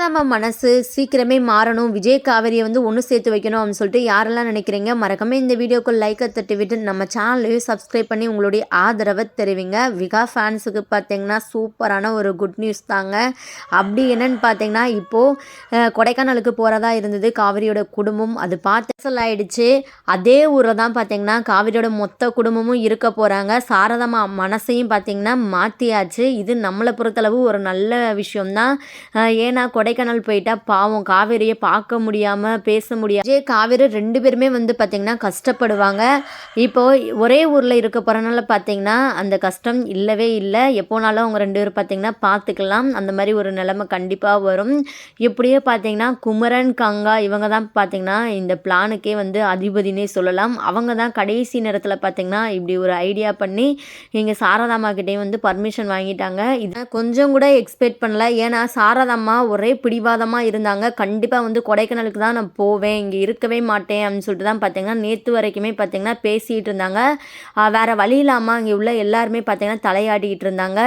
நம்ம மனசு சீக்கிரமே மாறணும். விஜய் காவேரியை வந்து ஒன்று சேர்த்து வைக்கணும் அப்படின்னு சொல்லிட்டு யாரெல்லாம் நினைக்கிறீங்க மறக்காமல் இந்த வீடியோக்கு லைக்கை தட்டி விட்டு நம்ம சேனலையும் சப்ஸ்கிரைப் பண்ணி உங்களுடைய ஆதரவை தெரிவிங்க. விகா ஃபேன்ஸுக்கு பார்த்தீங்கன்னா சூப்பரான ஒரு குட் நியூஸ் தாங்க. அப்படி என்னன்னு பார்த்தீங்கன்னா இப்போது கொடைக்கானலுக்கு போகிறதா இருந்தது. காவிரியோட குடும்பம் அது பார்த்து ஆயிடுச்சு. அதே ஊரில் தான் பார்த்தீங்கன்னா காவிரியோட மொத்த குடும்பமும் இருக்க போகிறாங்க சாரதம்மா மனசையும் பார்த்தீங்கன்னா மாற்றியாச்சு இது நம்மளை பொறுத்தளவு ஒரு நல்ல விஷயம்தான். ஏன்னா கொடைக்கானல் போயிட்டா பாவம் காவேரியை பார்க்க முடியாமல் பேச முடியாது காவேரி ரெண்டு பேருமே வந்து பார்த்திங்கன்னா கஷ்டப்படுவாங்க. இப்போது ஒரே ஊரில் இருக்க போகிறனால பார்த்திங்கன்னா அந்த கஷ்டம் இல்லவே இல்லை. எப்போனாலும் அவங்க ரெண்டு பேரும் பார்த்திங்கன்னா பார்த்துக்கலாம் அந்த மாதிரி ஒரு நிலைமை கண்டிப்பாக வரும். இப்படியே பார்த்திங்கன்னா குமரன் கங்கா இவங்க தான் பார்த்திங்கன்னா இந்த பிளானுக்கே வந்து அதிபதினே சொல்லலாம். அவங்க தான் கடைசி நேரத்தில் பார்த்திங்கன்னா இப்படி ஒரு ஐடியா பண்ணி இங்கே சாரதாமா கிட்டேயும் வந்து பர்மிஷன் வாங்கிட்டாங்க. இதை கொஞ்சம் கூட எக்ஸ்பெக்ட் பண்ணல. ஏன்னா சாரதாம்மா ஒரே பிடிவாதமாக இருந்தாங்க. கண்டிப்பாக வந்து கொடைக்கானலுக்கு தான் நான் போவேன். இங்கே இருக்கவே மாட்டேன் அப்படின்னு சொல்லிட்டு தான் பார்த்தீங்கன்னா நேற்று வரைக்குமே பார்த்தீங்கன்னா பேசிகிட்டு இருந்தாங்க. வேறு வழி இல்லாமல் அங்கே உள்ள எல்லாருமே பார்த்தீங்கன்னா தலையாடிக்கிட்டு இருந்தாங்க.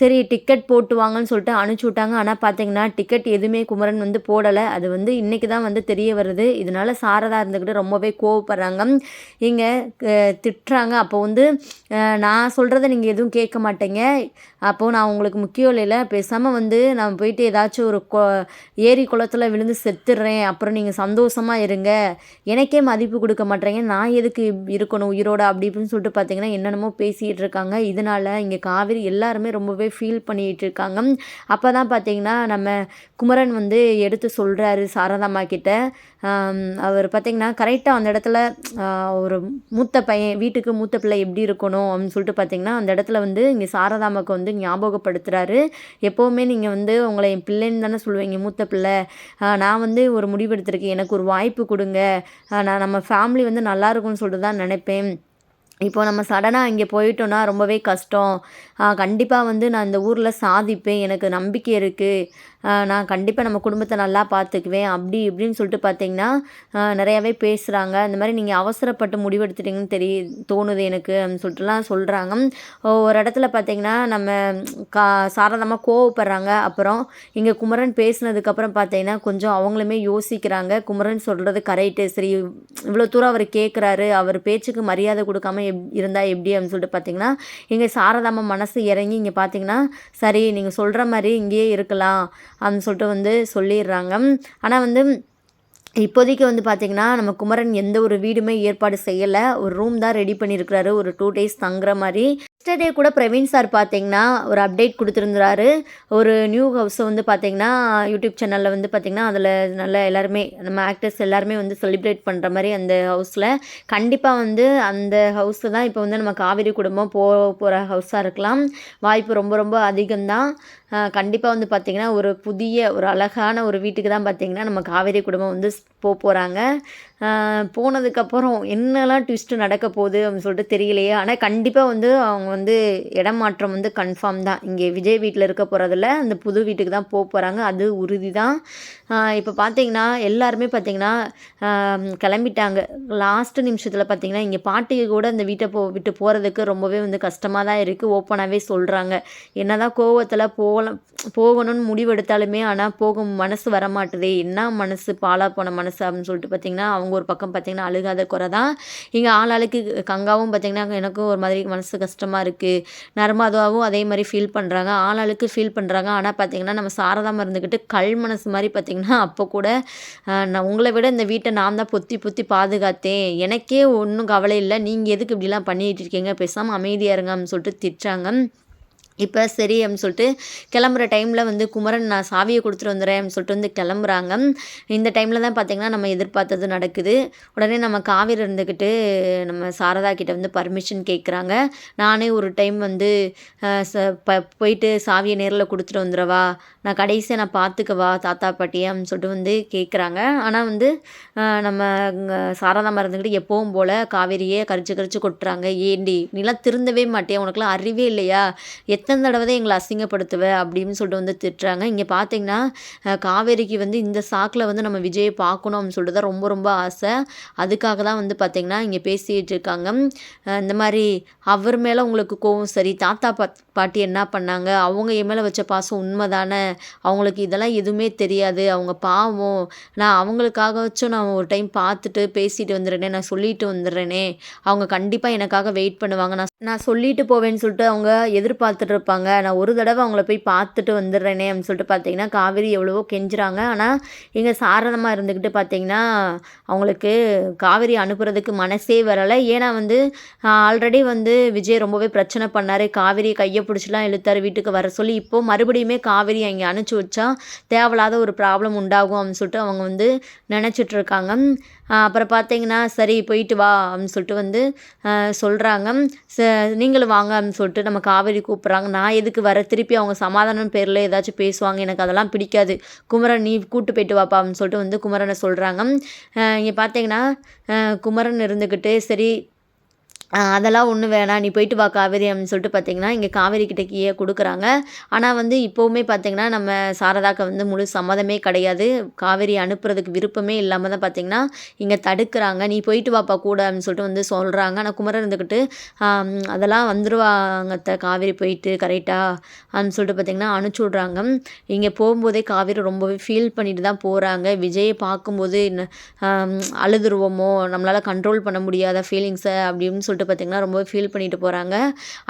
சரி டிக்கெட் போட்டு வாங்கன்னு சொல்லிட்டு அனுப்பிச்சி விட்டாங்க. ஆனால் பார்த்தீங்கன்னா டிக்கெட் எதுவுமே குமரன் வந்து போடலை. அது வந்து இன்றைக்கி தான் வந்து தெரிய வருது. இதனால் சாரதா இருந்துக்கிட்டு ரொம்பவே கோவப்படுறாங்க. இங்கே திட்டுறாங்க. அப்போ வந்து நான் சொல்கிறத நீங்கள் எதுவும் கேட்க மாட்டேங்க. அப்போது நான் உங்களுக்கு முக்கியம் இல்லைல்ல பேசாமல் வந்து நான் போயிட்டு ஏதாச்சும் ஒரு கொ ஏரி குளத்தில் விழுந்து செத்துடுறேன் அப்புறம் நீங்கள் சந்தோஷமாக இருங்க. எனக்கே மதிப்பு கொடுக்க மாட்டேறீங்க. நான் எதுக்கு இருக்கணும்? உயிரோட அப்படி இப்படின்னு சொல்லிட்டு பார்த்தீங்கன்னா என்னென்னமோ பேசிகிட்டு இருக்காங்க. இதனால் இங்கே காவிரி எல்லாருமே ரொம்பவே ஃபீல் பண்ணிகிட்டு இருக்காங்க. அப்போ தான் பார்த்தீங்கன்னா நம்ம குமரன் வந்து எடுத்து சொல்கிறாரு சாரதாம்மா கிட்ட. அவர் பார்த்திங்கன்னா கரெக்டாக அந்த இடத்துல ஒரு மூத்த பையன் வீட்டுக்கு மூத்த பிள்ளை எப்படி இருக்கணும் அப்படின்னு சொல்லிட்டு பார்த்திங்கன்னா அந்த இடத்துல வந்து இங்கே சாரதாமாவுக்கு வந்து ஞாபகப்படுத்துகிறாரு எப்போவுமே நீங்கள் வந்து உங்களை என் பிள்ளைன்னு தானே சொல்லுவேன் சொல்லுவீங்க மூத்த பிள்ளை. நான் வந்து ஒரு முடிவெடுத்திருக்கேன் எனக்கு ஒரு வாய்ப்பு கொடுங்க. நான் நம்ம ஃபேமிலி வந்து நல்லா இருக்கும்னு சொல்லிட்டு தான் நினைப்பேன். இப்போது நம்ம சடனாக இங்கே போயிட்டோன்னா ரொம்பவே கஷ்டம். கண்டிப்பாக வந்து நான் இந்த ஊரில் சாதிப்பேன். எனக்கு நம்பிக்கை இருக்குது நான் கண்டிப்பாக நம்ம குடும்பத்தை நல்லா பார்த்துக்குவேன் அப்படி இப்படின்னு சொல்லிட்டு பார்த்தீங்கன்னா நிறையாவே பேசுகிறாங்க இந்த மாதிரி நீங்கள் அவசரப்பட்டு முடிவெடுத்துட்டீங்கன்னு தெரிய தோணுது எனக்கு அப்படின்னு சொல்லிட்டுலாம் சொல்கிறாங்க ஒரு இடத்துல பார்த்தீங்கன்னா நம்ம கா சாரதமாக கோவப்படுறாங்க. அப்புறம் இங்கே குமரன் பேசினதுக்கப்புறம் பார்த்தீங்கன்னா கொஞ்சம் அவங்களுமே யோசிக்கிறாங்க. குமரன் சொல்கிறது கரெக்டு சரி இவ்வளோ தூரம் அவர் கேட்குறாரு அவர் பேச்சுக்கு மரியாதை கொடுக்காம எப் இருந்தால் எப்படி அப்படின்னு சொல்லிட்டு பார்த்தீங்கன்னா இங்கே சாரதாம மனசு இறங்கி இங்கே பார்த்தீங்கன்னா சரி நீங்கள் சொல்கிற மாதிரி இங்கேயே இருக்கலாம் அப்படின்னு சொல்லிட்டு வந்து சொல்லிடுறாங்க. ஆனால் வந்து இப்போதைக்கு வந்து பார்த்திங்கன்னா நம்ம குமரன் எந்த ஒரு வீடுமே ஏற்பாடு செய்யலை. ஒரு ரூம் தான் ரெடி பண்ணியிருக்கிறாரு ஒரு டூ டேஸ் தங்குற மாதிரி. எஸ்டர்டே கூட பிரவீன் சார் பார்த்தீங்கன்னா ஒரு அப்டேட் கொடுத்துருந்துறாரு ஒரு நியூ ஹவுஸை வந்து பார்த்தீங்கன்னா யூடியூப் சேனலில் வந்து பார்த்திங்கன்னா அதில் நல்லா எல்லாருமே நம்ம ஆக்டர்ஸ் எல்லாருமே வந்து செலிப்ரேட் பண்ணுற மாதிரி அந்த ஹவுஸில் கண்டிப்பாக வந்து அந்த ஹவுஸில் தான் இப்போ வந்து நம்ம காவிரி குடும்பம் போ போகிற ஹவுஸாக இருக்கலாம். வாய்ப்பு ரொம்ப ரொம்ப அதிகம்தான். கண்டிப்பாக வந்து பார்த்திங்கன்னா ஒரு புதிய ஒரு அழகான ஒரு வீட்டுக்கு தான் பார்த்திங்கன்னா நம்ம காவேரி குடும்பம் வந்து போக போகிறாங்க போனதுக்கப்புறம் என்னெல்லாம் ட்விஸ்ட்டு நடக்க போகுது அப்படின்னு சொல்லிட்டு தெரியலையே. ஆனால் கண்டிப்பாக வந்து அவங்க வந்து இடம் மாற்றம் வந்து கன்ஃபார்ம் தான். இங்கே விஜய் வீட்டில் இருக்க போகிறதில்ல அந்த புது வீட்டுக்கு தான் போக போகிறாங்க அது உறுதி தான் இப்போ பார்த்தீங்கன்னா எல்லாருமே பார்த்தீங்கன்னா கிளம்பிட்டாங்க. லாஸ்ட்டு நிமிஷத்தில் பார்த்தீங்கன்னா இங்கே பாட்டிக்கு கூட அந்த வீட்டை போ விட்டு போகிறதுக்கு ரொம்பவே வந்து கஷ்டமாக தான் இருக்குது ஓப்பனாகவே சொல்கிறாங்க என்ன தான் கோவத்தில் போகலாம் போகணும்னு முடிவெடுத்தாலுமே ஆனால் போக மனசு வரமாட்டுதே. என்ன மனசு? பாலா போன மனசு அப்படின்னு சொல்லிட்டு பார்த்தீங்கன்னா அவங்க ஒரு பக்கம் பார்த்திங்கன்னா அழுகாத குறை தான். இங்கே ஆளாளுக்கு கங்காவும் பார்த்திங்கன்னா எனக்கும் ஒரு மாதிரி மனசு கஷ்டமாக இருக்குது நர்மதாவும் அதே மாதிரி ஃபீல் பண்ணுறாங்க ஆளாளுக்கு ஃபீல் பண்ணுறாங்க ஆனால் பார்த்திங்கன்னா நம்ம சாரதாமல் இருந்துக்கிட்டு கல் மனசு மாதிரி பார்த்திங்கன்னா அப்போ கூட நான் உங்களை விட இந்த வீட்டை நான் தான் பொத்தி பொத்தி பாதுகாத்தேன். எனக்கே ஒன்றும் கவலை இல்லை. நீங்கள் எதுக்கு இப்படிலாம் பண்ணிகிட்டு இருக்கீங்க? பேசாமல் அமைதியாக இருங்கன்னு சொல்லிட்டு திட்டுறாங்க. இப்போ சரி அப்படின்னு சொல்லிட்டு கிளம்புற டைமில் வந்து குமரன் நான் சாவியை கொடுத்துட்டு வந்துடுறேன் அப்படின்னு சொல்லிட்டு வந்து கிளம்புறாங்க. இந்த டைமில் தான் பார்த்திங்கன்னா நம்ம எதிர்பார்த்தது நடக்குது. உடனே நம்ம காவிரி இருந்துக்கிட்டு நம்ம சாரதா கிட்டே வந்து பர்மிஷன் கேட்குறாங்க நானே ஒரு டைம் வந்து ப போயிட்டு சாவியை நேரில் கொடுத்துட்டு வந்துடுறவா நான் கடைசியாக நான் பார்த்துக்கவா தாத்தா பாட்டியை? அப்படின்னு சொல்லிட்டு வந்து கேட்குறாங்க ஆனால் வந்து நம்ம சாரதா இருந்துக்கிட்டு எப்போவும் போல் காவேரியே கரிச்சு கரிச்சு கொட்டுறாங்க. ஏண்டி நீலாம் திருந்தவே மாட்டேன் உனக்குலாம் அறிவே இல்லையா? எத் எத்தனை தடவை தான் எங்களை அசிங்கப்படுத்துவ அப்படின்னு சொல்லிட்டு வந்து திட்டுறாங்க. இங்கே பார்த்தீங்கன்னா காவேரிக்கு வந்து இந்த சாக்கில் வந்து நம்ம விஜயை பார்க்கணும் அப்படின்னு சொல்லிட்டு தான் ரொம்ப ரொம்ப ஆசை. அதுக்காக தான் வந்து பார்த்திங்கன்னா இங்கே பேசிகிட்டு இருக்காங்க. இந்த மாதிரி அவர் மேலே உங்களுக்கு கோவம் சரி தாத்தா பா பாட்டி என்ன பண்ணாங்க? அவங்க என் மேலே வச்ச பாசம் உண்மை தானே அவங்களுக்கு இதெல்லாம் எதுவுமே தெரியாது. அவங்க பாவம். நான் அவங்களுக்காக வச்சும் நான் ஒரு டைம் பார்த்துட்டு பேசிட்டு வந்துடுறேனே நான் சொல்லிட்டு வந்துடுறேனே. அவங்க கண்டிப்பாக எனக்காக வெயிட் பண்ணுவாங்க. நான் நான் சொல்லிட்டு போவேன்னு சொல்லிட்டு அவங்க எதிர்பார்த்துட்டு இருப்பாங்க நான் ஒரு தடவை அவங்கள போய் பார்த்துட்டு வந்துடுறேனே அப்படின்னு சொல்லிட்டு பார்த்தீங்கன்னா காவேரி எவ்வளவோ கெஞ்சுறாங்க. ஆனால் இங்கே சாரணமாக இருந்துக்கிட்டு பார்த்தீங்கன்னா அவங்களுக்கு காவேரி அனுப்புறதுக்கு மனசே வரலை. ஏன்னா வந்து ஆல்ரெடி வந்து விஜய் ரொம்பவே பிரச்சனை பண்ணார். காவேரி கையை பிடிச்சிலாம் இழுத்தார் வீட்டுக்கு வர சொல்லி. இப்போது மறுபடியுமே காவேரி அங்கே அனுப்பிச்சி வச்சா தேவையில்லாத ஒரு ப்ராப்ளம் உண்டாகும் அப்படின்னு சொல்லிட்டு அவங்க வந்து நினச்சிட்ருக்காங்க. அப்புறம் பார்த்தீங்கன்னா சரி போயிட்டு வா அப்படின்னு சொல்லிட்டு வந்து சொல்கிறாங்க ச நீங்களும் வாங்க அப்படின்னு சொல்லிட்டு நம்ம காவேரி கூப்பிட்றாங்க. நான் எதுக்கு வர? திருப்பி அவங்க சமாதானம் பேரில் ஏதாச்சும் பேசுவாங்க. எனக்கு அதெல்லாம் பிடிக்காது. குமரன் நீ கூட்டு போயிட்டு வாப்பா அப்படின்னு சொல்லிட்டு வந்து குமரனை சொல்கிறாங்க இங்கே பார்த்தீங்கன்னா குமரன் இருந்துக்கிட்டு சரி அதெல்லாம் ஒன்றும் வேணாம். நீ போயிட்டு வா காவேரி அப்படின்னு சொல்லிட்டு பார்த்தீங்கன்னா இங்கே காவேரி கிட்ட கீழே கொடுக்குறாங்க. ஆனால் வந்து இப்போவுமே பார்த்தீங்கன்னா நம்ம சாரதாக்கு வந்து முழு சம்மதமே கிடையாது. காவேரி அனுப்புறதுக்கு விருப்பமே இல்லாமல் தான் பார்த்தீங்கன்னா இங்கே தடுக்கிறாங்க. நீ போயிட்டு வாப்பா கூட அப்படின்னு சொல்லிட்டு வந்து சொல்கிறாங்க ஆனால் குமரன் இருந்துக்கிட்டு அதெல்லாம் வந்துருவாங்க காவேரி போயிட்டு கரெக்டாக அப்படின்னு சொல்லிட்டு பார்த்தீங்கன்னா அனுப்பிச்சி விட்றாங்க. இங்கே போகும்போதே காவேரி ரொம்பவே ஃபீல் பண்ணிட்டு தான் போகிறாங்க விஜயை பார்க்கும்போது அழுதுருவோமோ? நம்மளால் கண்ட்ரோல் பண்ண முடியாத ஃபீலிங்ஸை அப்படின்னு சொல்லிட்டு சொல்லிட்டு பார்த்திங்கன்னா ரொம்ப ஃபீல் பண்ணிட்டு போகிறாங்க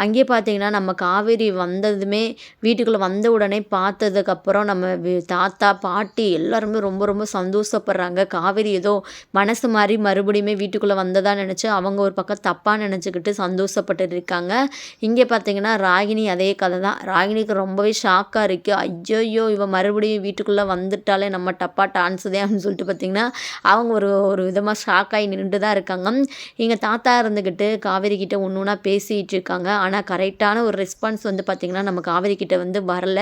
அங்கேயே பார்த்திங்கன்னா நம்ம காவேரி வந்ததுமே வீட்டுக்குள்ளே வந்த உடனே பார்த்ததுக்கப்புறம் நம்ம தாத்தா பாட்டி எல்லாருமே ரொம்ப ரொம்ப சந்தோஷப்படுறாங்க. காவேரி ஏதோ மனசு மாதிரி மறுபடியுமே வீட்டுக்குள்ளே வந்ததாக நினச்சி அவங்க ஒரு பக்கம் தப்பாக நினச்சிக்கிட்டு சந்தோஷப்பட்டு இருக்காங்க. இங்கே பார்த்தீங்கன்னா ராகினி அதே கதை தான். ராகினிக்கு ரொம்பவே ஷாக்காக இருக்குது ஐயோயோ இவன் மறுபடியும் வீட்டுக்குள்ளே வந்துட்டாலே நம்ம டப்பா டான்ஸுதே அப்படின்னு சொல்லிட்டு பார்த்திங்கன்னா அவங்க ஒரு ஒரு விதமாக ஷாக்காகி நின்று தான் இருக்காங்க. எங்கள் தாத்தா இருந்துக்கிட்டு காவேரி கிட்ட ஒன்று ஒன்றா பேசிகிட்டு இருக்காங்க ஆனால் கரெக்டான ஒரு ரெஸ்பான்ஸ் வந்து பார்த்திங்கன்னா நம்ம காவேரி கிட்ட வந்து வரல.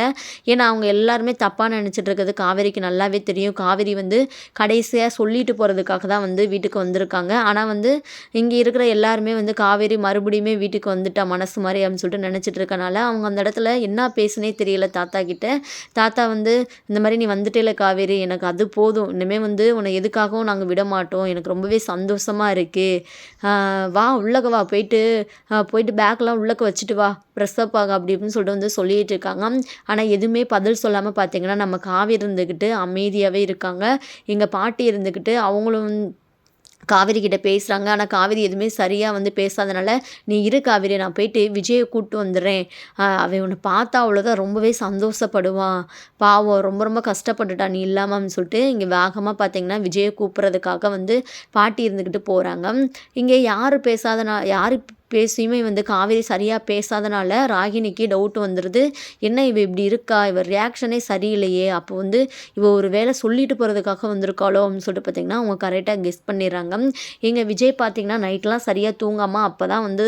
ஏன்னா அவங்க எல்லாருமே தப்பாக நினச்சிட்டு இருக்கிறது காவேரிக்கு நல்லாவே தெரியும். காவேரி வந்து கடைசியாக சொல்லிட்டு போகிறதுக்காக தான் வந்து வீட்டுக்கு வந்திருக்காங்க. ஆனால் வந்து இங்கே இருக்கிற எல்லாருமே வந்து காவேரி மறுபடியுமே வீட்டுக்கு வந்துட்டா மனசு மாதிரி அப்படின்னு சொல்லிட்டு நினச்சிட்டு இருக்கனால அவங்க அந்த இடத்துல என்ன பேசுனே தெரியல தாத்தா கிட்ட. தாத்தா வந்து இந்த மாதிரி நீ வந்துட்டேல காவேரி எனக்கு அது போதும். இனிமேல் வந்து உன்னை எதுக்காகவும் நாங்கள் விட மாட்டோம் எனக்கு ரொம்பவே சந்தோஷமாக இருக்குது வா உள்ள வா போயிட்டு போயிட்டு பேக்கெலாம் உள்ளக்க வச்சுட்டு வா ப்ரெஸ்அப் ஆக அப்படி அப்படின்னு சொல்லிட்டு வந்து சொல்லிகிட்டு இருக்காங்க. ஆனால் எதுவுமே பதில் சொல்லாமல் பார்த்தீங்கன்னா நம்ம காவி இருந்துக்கிட்டு அமைதியாகவே இருக்காங்க. எங்கள் பாட்டி இருந்துக்கிட்டு அவங்களும் காவேரி கிட்ட பேசுகிறாங்க ஆனால் காவேரி எதுவுமே சரியாக வந்து பேசாதனால நீ இரு காவிரி நான் போயிட்டு விஜயை கூப்பிட்டு வந்துடுறேன். அவன் உன்னை பார்த்தா அவ்வளோதான் ரொம்பவே சந்தோஷப்படுவான். பாவம் ரொம்ப ரொம்ப கஷ்டப்பட்டுட்டான் நீ இல்லாமல் சொல்லிட்டு இங்கே வேகமாக பார்த்தீங்கன்னா விஜயை கூப்பிட்றதுக்காக வந்து பாட்டி இருந்துக்கிட்டு போகிறாங்க இங்கே யார் பேசாதனா யார் பேசியுமே வந்து காவேரி சரியாக பேசாதனால ராகினிக்கு டவுட் வந்துடுது என்ன இவ இப்படி இருக்கா? இவர் ரியாக்ஷனே சரியில்லையே. அப்போ வந்து இவ ஒரு வேலை சொல்லிட்டு போகிறதுக்காக வந்திருக்காளோ அப்படின்னு சொல்லிட்டு பார்த்தீங்கன்னா அவங்க கரெக்டாக கெஸ் பண்ணிடுறாங்க. எங்கள் விஜய் பார்த்தீங்கன்னா நைட்லாம் சரியாக தூங்காமல் அப்போ தான் வந்து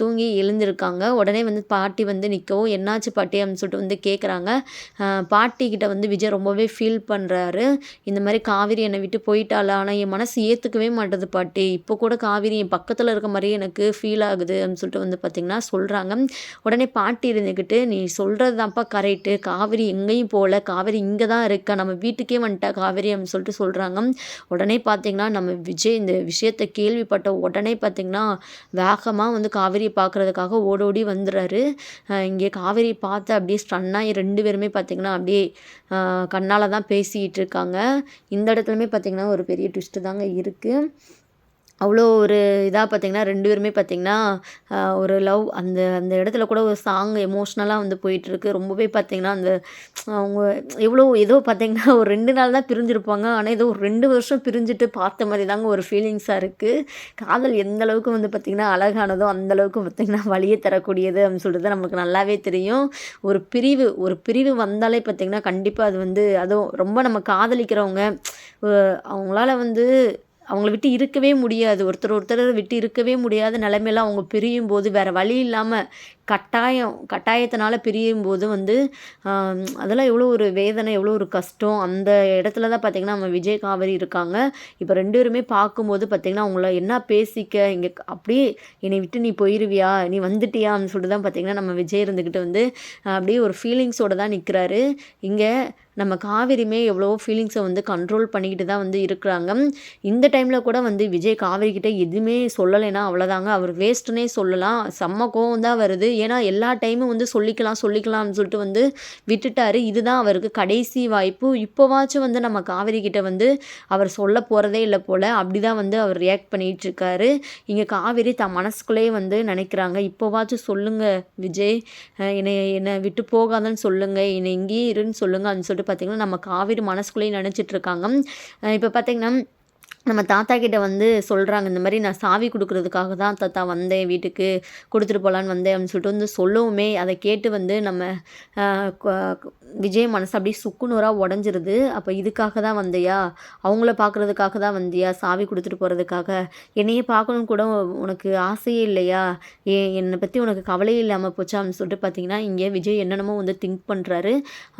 தூங்கி எழுந்திருக்காங்க. உடனே வந்து பாட்டி வந்து நிற்கவும் என்னாச்சு பாட்டி? அப்படின்னு சொல்லிட்டு வந்து கேட்குறாங்க பாட்டிக்கிட்ட வந்து விஜய் ரொம்பவே ஃபீல் பண்ணுறாரு இந்த மாதிரி காவிரி என்னை விட்டு போயிட்டாளா? ஆனால் என் மனசு ஏற்றுக்கவே மாட்டேது பாட்டி. இப்போ கூட காவிரி என் பக்கத்தில் இருக்க மாதிரியே எனக்கு ஃபீல் ஆகுது அப்படின்னு சொல்லிட்டு வந்து பார்த்திங்கன்னா சொல்கிறாங்க உடனே பாட்டி இருந்துக்கிட்டு நீ சொல்கிறது தான்ப்பா கரெக்டு காவேரி எங்கேயும் போகல. காவேரி இங்கே தான் இருக்கா? நம்ம வீட்டுக்கே வந்துட்டா காவேரி அப்படின்னு சொல்லிட்டு சொல்கிறாங்க உடனே பார்த்திங்கன்னா நம்ம விஜய் இந்த விஷயத்தை கேள்விப்பட்ட உடனே பார்த்திங்கன்னா வேகமாக வந்து காவேரியை பார்க்குறதுக்காக ஓடோடி வந்துடுறாரு. இங்கே காவேரி பார்த்து அப்படியே ஸ்டன்னாகி ரெண்டு பேருமே பார்த்திங்கன்னா அப்படியே கண்ணால் தான் பேசிகிட்டு இருக்காங்க. இந்த இடத்துலையுமே பார்த்திங்கன்னா ஒரு பெரிய ட்விஸ்ட்டு தாங்க இருக்குது அவ்வளோ ஒரு இதாக பார்த்திங்கன்னா ரெண்டு பேருமே பார்த்திங்கன்னா ஒரு லவ் அந்த அந்த இடத்துல கூட ஒரு சாங் எமோஷ்னலாக வந்து போயிட்டுருக்கு. ரொம்பவே பார்த்திங்கன்னா அந்த அவங்க எவ்வளோ ஏதோ பார்த்திங்கன்னா ஒரு ரெண்டு நாள் தான் பிரிஞ்சிருப்பாங்க. ஆனால் ஏதோ ஒரு ரெண்டு வருஷம் பிரிஞ்சுட்டு பார்த்த மாதிரி தாங்க ஒரு ஃபீலிங்ஸாக இருக்குது காதல் எந்த அளவுக்கு வந்து பார்த்திங்கன்னா அழகானதோ அந்தளவுக்கு பார்த்திங்கன்னா வழியை தரக்கூடியது அப்படின்னு சொல்கிறது நமக்கு நல்லாவே தெரியும். ஒரு பிரிவு ஒரு பிரிவு வந்தாலே பார்த்திங்கன்னா கண்டிப்பாக அது வந்து அதுவும் ரொம்ப நம்ம காதலிக்கிறவங்க அவங்களால வந்து அவங்கள விட்டு இருக்கவே முடியாது. ஒருத்தர் ஒருத்தரை விட்டு இருக்கவே முடியாத நிலமையில அவங்க பிரியும் போது வேறு வழி இல்லாமல் கட்டாயம் கட்டாயத்தினால பிரியும் போது வந்து அதெல்லாம் எவ்வளோ ஒரு வேதனை எவ்வளோ ஒரு கஷ்டம். அந்த இடத்துல தான் பார்த்திங்கன்னா நம்ம விஜய் காவேரி இருக்காங்க. இப்போ ரெண்டு பேருமே பார்க்கும்போது பார்த்திங்கன்னா அவங்கள என்ன பேசிக்க இங்கே அப்படியே என்னை விட்டு நீ போயிருவியா நீ வந்துட்டியான்னு சொல்லிட்டு தான் பார்த்திங்கன்னா நம்ம விஜய் இருந்துக்கிட்டு வந்து அப்படியே ஒரு ஃபீலிங்ஸோடு தான் நிற்கிறாரு இங்கே நம்ம காவேரியுமே எவ்வளோ ஃபீலிங்ஸை வந்து கண்ட்ரோல் பண்ணிக்கிட்டு தான் வந்து இருக்கிறாங்க. இந்த டைமில் கூட வந்து விஜய் காவேரிக்கிட்ட எதுவுமே சொல்லலைன்னா அவ்வளோதாங்க அவர் வேஸ்ட்டுனே சொல்லலாம். செம்ம கோவம் தான் வருது. ஏன்னா எல்லா டைமும் வந்து சொல்லிக்கலாம் சொல்லிக்கலாம்னு சொல்லிட்டு வந்து விட்டுட்டாரு. இதுதான் அவருக்கு கடைசி வாய்ப்பு. இப்போவாச்சும் வந்து நம்ம காவேரி கிட்ட வந்து அவர் சொல்ல போகிறதே இல்லை போல். அப்படி தான் வந்து அவர் ரியாக்ட் பண்ணிகிட்டு இருக்காரு. இங்கே காவேரி தன் மனசுக்குள்ளேயே வந்து நினைக்கிறாங்க. இப்போவாச்சும் சொல்லுங்கள் விஜய். என்னை என்னை விட்டு போகாதன்னு சொல்லுங்கள் என்னை இங்கேயே இருன்னு சொல்லுங்கள் அப்படின்னு பார்த்தீங்கன்னா நம்ம காவேரி மனசுக்குள்ளேயே நினச்சிட்ருக்காங்க இப்போ பார்த்தீங்கன்னா நம்ம தாத்தா கிட்ட வந்து சொல்கிறாங்க இந்த மாதிரி நான் சாவி கொடுக்கறதுக்காக தான் தாத்தா வந்தேன் வீட்டுக்கு கொடுத்துட்டு போகலான்னு வந்தேன் அப்படின்னு சொல்லிட்டு வந்து சொல்லவுமே அதை கேட்டு வந்து நம்ம விஜய் மனசு அப்படியே சுக்குநூறாக உடஞ்சிருது. அப்போ இதுக்காக தான் வந்தியா? அவங்கள பார்க்குறதுக்காக தான் வந்தியா? சாவி கொடுத்துட்டு போகிறதுக்காக என்னையே பார்க்கணுன்னு கூட உனக்கு ஆசையே இல்லையா? ஏ என்னை பற்றி உனக்கு கவலையே இல்லாமல் போச்சா? அப்படின்னு சொல்லிட்டு பார்த்தீங்கன்னா இங்கே விஜய் என்னென்னமோ வந்து திங்க் பண்ணுறாரு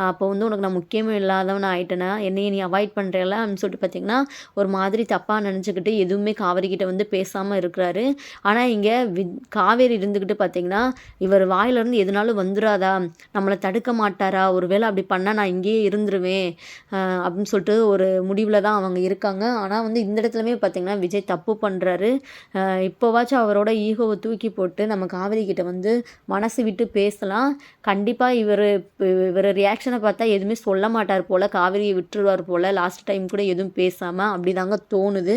அப்போ வந்து உனக்கு நான் முக்கியமே இல்லாதவன் ஆயிட்டேனா என்னையை நீ அவாய்ட் பண்ணுறேல அப்படின்னு சொல்லிட்டு பார்த்தீங்கன்னா ஒரு மாதிரி தப்பாக நினச்சிக்கிட்டு எதுவுமே காவேரிக்கிட்ட வந்து பேசாமல் இருக்கிறாரு. ஆனால் இங்கே வி காவேரி இருந்துக்கிட்டு பார்த்தீங்கன்னா இவர் வாயிலிருந்து எதுனாலும் வந்துடாதா நம்மளை தடுக்க மாட்டாரா? ஒருவேளை அப்படி பண்ணால் நான் இங்கேயே இருந்துருவேன் அப்படின்னு சொல்லிட்டு ஒரு முடிவில் தான் அவங்க இருக்காங்க. ஆனால் வந்து இந்த இடத்துலமே பார்த்தீங்கன்னா விஜய் தப்பு பண்ணுறாரு இப்போவாச்சும் அவரோட ஈகோவை தூக்கி போட்டு நம்ம காவேரி கிட்ட வந்து மனசு விட்டு பேசலாம். கண்டிப்பாக இவர் இவர் ரியாக்ஷனை பார்த்தா எதுவுமே சொல்ல மாட்டார் போல் காவேரியை விட்டுருவார் போல் லாஸ்ட் டைம் கூட எதுவும் பேசாமல் அப்படி தாங்க தோணுது.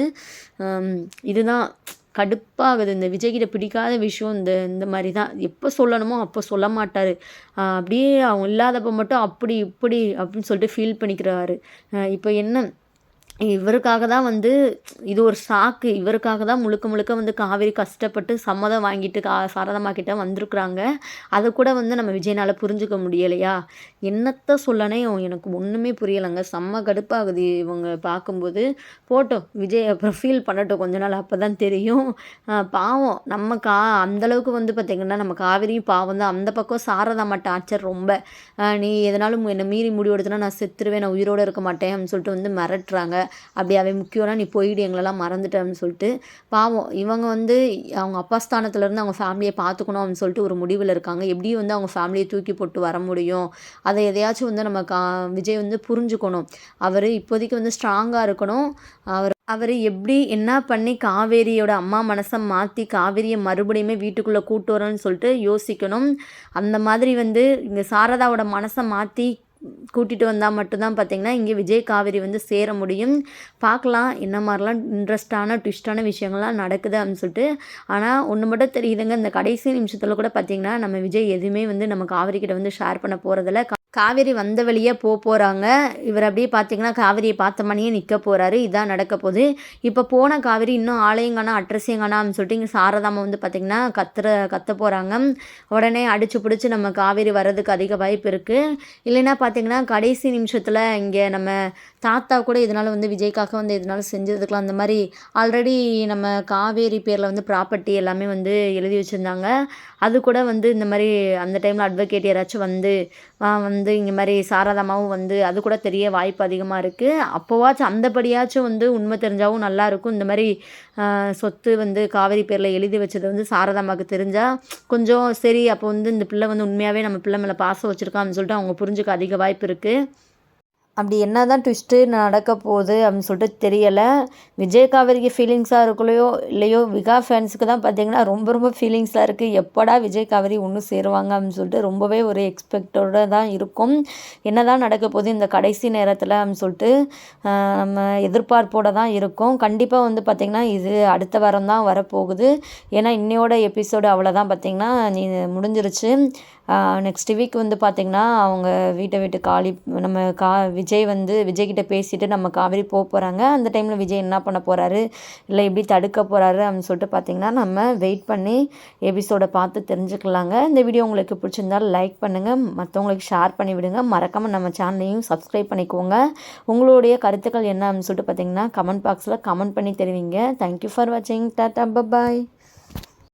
இதுதான் கடுப்பாகுது. இந்த விஜய்கிட்ட பிடிக்காத விஷயம் இந்த இந்த மாதிரி தான் எப்போ சொல்லணுமோ அப்போ சொல்ல மாட்டார். அப்படியே அவங்க இல்லாதப்போ மட்டும் அப்படி இப்படி அப்படின்னு சொல்லிட்டு ஃபீல் பண்ணிக்கிறாரு. இப்போ என்ன இவருக்காக தான் வந்து இது ஒரு சாக்கு. இவருக்காக தான் முழுக்க முழுக்க வந்து காவேரி கஷ்டப்பட்டு சம்மதம் வாங்கிட்டு கா சாரதம்மா கிட்ட வந்திருக்குறாங்க. அதை கூட வந்து நம்ம விஜயனால் புரிஞ்சுக்க முடியலையா? என்னத்த சொல்லனே எனக்கு ஒன்றுமே புரியலைங்க. செம்ம கடுப்பாகுது இவங்க பார்க்கும்போது. போட்டோம். விஜய் அப்புறம் ஃபீல் பண்ணட்டும். கொஞ்ச நாள் அப்போ தான் தெரியும் பாவம். நம்ம கா அந்தளவுக்கு வந்து பார்த்திங்கன்னா நம்ம காவேரியும் பாவம் தான். அந்த பக்கம் சாரதாம்மா டார்ச்சர் ரொம்ப. நீ எதனாலும் என்னை மீறி முடிவெடுத்தனா நான் செத்துருவேன். நான் உயிரோடு இருக்க மாட்டேன் அப்படின்னு சொல்லிட்டு வந்து மிரட்டுறாங்க. அப்படி அவன் முக்கியம்னா நீ போயிடு எங்களெல்லாம் மறந்துட்டேன்னு சொல்லிட்டு. பாவம் இவங்க வந்து அவங்க அப்பா ஸ்தானத்துலேருந்து அவங்க ஃபேமிலியை பார்த்துக்கணும் அப்படின்னு சொல்லிட்டு ஒரு முடிவில் இருக்காங்க. எப்படியும் வந்து அவங்க ஃபேமிலியை தூக்கி போட்டு வர முடியும். அதை எதையாச்சும் வந்து நம்ம கா விஜய் வந்து புரிஞ்சுக்கணும். அவர் இப்போதைக்கு வந்து ஸ்ட்ராங்காக இருக்கணும். அவர் அவர் எப்படி என்ன பண்ணி காவேரியோட அம்மா மனசை மாற்றி காவேரியை மறுபடியுமே வீட்டுக்குள்ளே கூட்டு வரணும்னு சொல்லிட்டு யோசிக்கணும். அந்த மாதிரி வந்து இங்கே சாரதாவோட மனசை மாற்றி கூட்டிகிட்டு வந்தால் மட்டும்தான் பார்த்தீங்கன்னா இங்கே விஜய் காவேரி வந்து சேர முடியும். பார்க்கலாம் என்ன மாதிரிலாம் இன்ட்ரெஸ்டான ட்விஸ்டான விஷயங்கள்லாம் நடக்குது அப்படின்னு சொல்லிட்டு. ஆனால் ஒன்று மட்டும் தெரியுதுங்க இந்த கடைசி நிமிஷத்தில் கூட பார்த்தீங்கன்னா நம்ம விஜய் எதுவுமே வந்து நம்ம காவேரி கிட்ட வந்து ஷேர் பண்ண போகிறதில்ல காவேரி வந்த வழியே போக போகிறாங்க இவர் அப்படியே பார்த்தீங்கன்னா காவேரியை பார்த்த மணியே நிற்க போகிறாரு இதான் நடக்க போகுது. இப்போ போன காவேரி இன்னும் ஆலயங்கானா காணா அட்ரஸையும் சொல்லிட்டு இங்கே சாரதாமா வந்து பார்த்திங்கன்னா கத்துற கத்த போகிறாங்க உடனே அடிச்சு பிடிச்சி நம்ம காவேரி வர்றதுக்கு அதிக வாய்ப்பு இருக்குது இல்லைன்னா பார்த்தீங்கன்னா கடைசி நிமிஷத்தில் இங்கே நம்ம தாத்தா கூட இதனால் வந்து விஜய்க்காக வந்து இதனால் செஞ்சதுக்கலாம் அந்த மாதிரி ஆல்ரெடி நம்ம காவேரி பேரில் வந்து ப்ராப்பர்ட்டி எல்லாமே வந்து எழுதி வச்சுருந்தாங்க. அது கூட வந்து இந்த மாதிரி அந்த டைமில் அட்வொகேட் யாராச்சும் வந்து வந்து இங்கே மாதிரி சாரதாமாவும் வந்து அது கூட தெரிய வாய்ப்பு அதிகமாக இருக்குது அப்போவாச்சும் அந்தபடியாச்சும் வந்து உண்மை தெரிஞ்சாவும் நல்லாயிருக்கும் இந்த மாதிரி சொத்து வந்து காவேரி பேரில் எழுதி வச்சது வந்து சாரதாமாவுக்கு தெரிஞ்சால் கொஞ்சம் சரி அப்போ வந்து இந்த பிள்ளை வந்து உண்மையாகவே நம்ம பிள்ளை மேலே பாசம் வச்சுருக்கான்னு சொல்லிட்டு அவங்க புரிஞ்சுக்க அதிக வாய்ப்பு இருக்குது அப்படி என்ன தான் ட்விஸ்ட்டு நடக்க போகுது அப்படின்னு சொல்லிட்டு தெரியலை. விஜய் காவேரிக்கு ஃபீலிங்ஸாக இருக்குலையோ இல்லையோ விகா ஃபேன்ஸுக்கு தான் பார்த்தீங்கன்னா ரொம்ப ரொம்ப ஃபீலிங்ஸாக இருக்குது எப்படா விஜய் காவேரி ஒன்று சேருவாங்க அப்படின்னு சொல்லிட்டு ரொம்பவே ஒரு எக்ஸ்பெக்டோடு தான் இருக்கும். என்ன தான் நடக்க போகுது இந்த கடைசி நேரத்தில் அப்படின்னு சொல்லிட்டு நம்ம எதிர்பார்ப்போட தான் இருக்கும். கண்டிப்பாக வந்து பார்த்திங்கன்னா இது அடுத்த வாரம் தான் வரப்போகுது. ஏன்னா இன்னையோட எபிசோடு அவ்வளோதான் பார்த்திங்கன்னா நீ முடிஞ்சிருச்சு. நெக்ஸ்ட் வீக் வந்து பார்த்திங்கன்னா அவங்க வீட்டை விட்டு காலி நம்ம கா விஜய் வந்து விஜய் கிட்ட பேசிட்டு நம்ம காவேரி போக போகிறாங்க அந்த டைமில் விஜய் என்ன பண்ண போகிறாரு இல்லை எப்படி தடுக்க போகிறாரு அப்படின்னு சொல்லிட்டு பார்த்திங்கன்னா நம்ம வெயிட் பண்ணி எபிசோடை பார்த்து தெரிஞ்சுக்கலாங்க. இந்த வீடியோ உங்களுக்கு பிடிச்சிருந்தால் லைக் பண்ணுங்கள் மற்றவங்களுக்கு ஷேர் பண்ணி விடுங்க. மறக்காமல் நம்ம சேனலையும் சப்ஸ்கிரைப் பண்ணிக்கோங்க. உங்களுடைய கருத்துக்கள் என்ன அப்படின்னு சொல்லிட்டு பார்த்தீங்கன்னா கமெண்ட் பாக்ஸில் கமெண்ட் பண்ணி தெரிவிங்க. தேங்க்யூ ஃபார் வாட்சிங் டாட்டா பபாய்